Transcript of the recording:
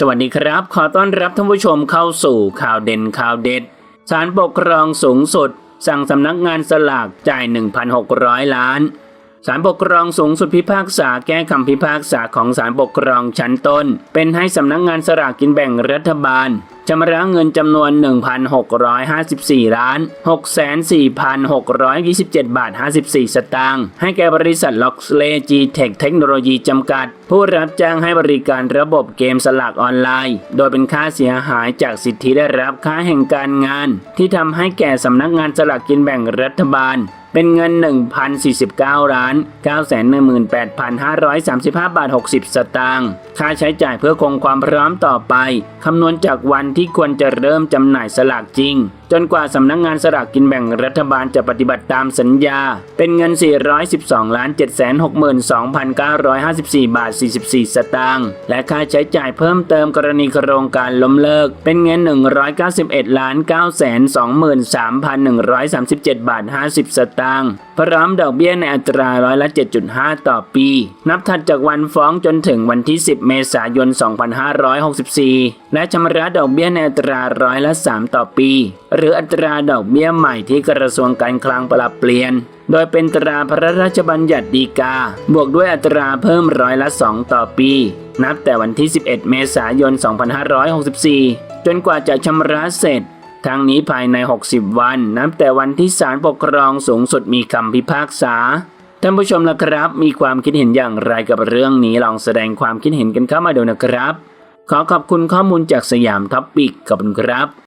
สวัสดีครับ ขอต้อนรับท่านผู้ชมเข้าสู่ข่าวเด่นข่าวเด็ดศาลปกครองสูงสุด สั่งสำนักงานสลากจ่าย 1,600 ล้าน ศาลปกครองสูงสุดพิพากษาแก้คำพิพากษาของศาลปกครองชั้นต้น เป็นให้สำนักงานสลากกินแบ่งรัฐบาลชำระเงินจำนวน 1,654 ล้าน 64,627 บาท 54 สตางค์ ให้แก่บริษัทล็อกเลจีเทคเทคโนโลยีจำกัด ผู้รับจ้างให้บริการระบบเกมสลากออนไลน์ โดยเป็นค่าเสียหายจากสิทธิได้รับค่าแห่งการงาน ที่ทำให้แก่สำนักงานสลากกินแบ่งรัฐบาล เป็นเงิน 1,049ล้าน918,535 บาท 60 สตางค์ ค่าใช้จ่ายเพื่อคงความพร้อมต่อไป คำนวณจากวันที่ควรจะเริ่มจำหน่ายสลากจริง จนกว่าสำนักงานสลากกินแบ่งรัฐบาลจะปฏิบัติตามสัญญา เป็นเงิน 412ล้าน762,954 บาท 44 สตางค์ และค่าใช้จ่ายเพิ่มเติมกรณีโครงการล้มเลิก เป็นเงิน 191ล้าน923,137 บาท 50 สตางค์พร้อมดอกเบี้ยในอัตราร้อยละ7.5 ต่อปี นับถัดจากวันฟ้องจนถึงวันที่ 10 เมษายน 2564 และชำระดอกเบี้ยในอัตราร้อยละ 3 ต่อปี หรืออัตราดอกเบี้ยใหม่ที่กระทรวงการคลังปรับเปลี่ยน โดยเป็นตราพระราชบัญญัติดีกา บวกด้วยอัตราเพิ่มร้อยละ 2 ต่อปี นับแต่วันที่ 11 เมษายน 2564 จนกว่าจะชำระเสร็จ ทั้งนี้ภายใน 60 วัน นับแต่วันที่ศาลปกครองสูงสุดมีคำพิพากษา ท่านผู้ชมละครับ มีความคิดเห็นอย่างไรกับเรื่องนี้ลองแสดงความคิดเห็นกันเข้ามาดูนะครับ ขอขอบคุณข้อมูลจากสยามท็อปปิกขอบคุณครับ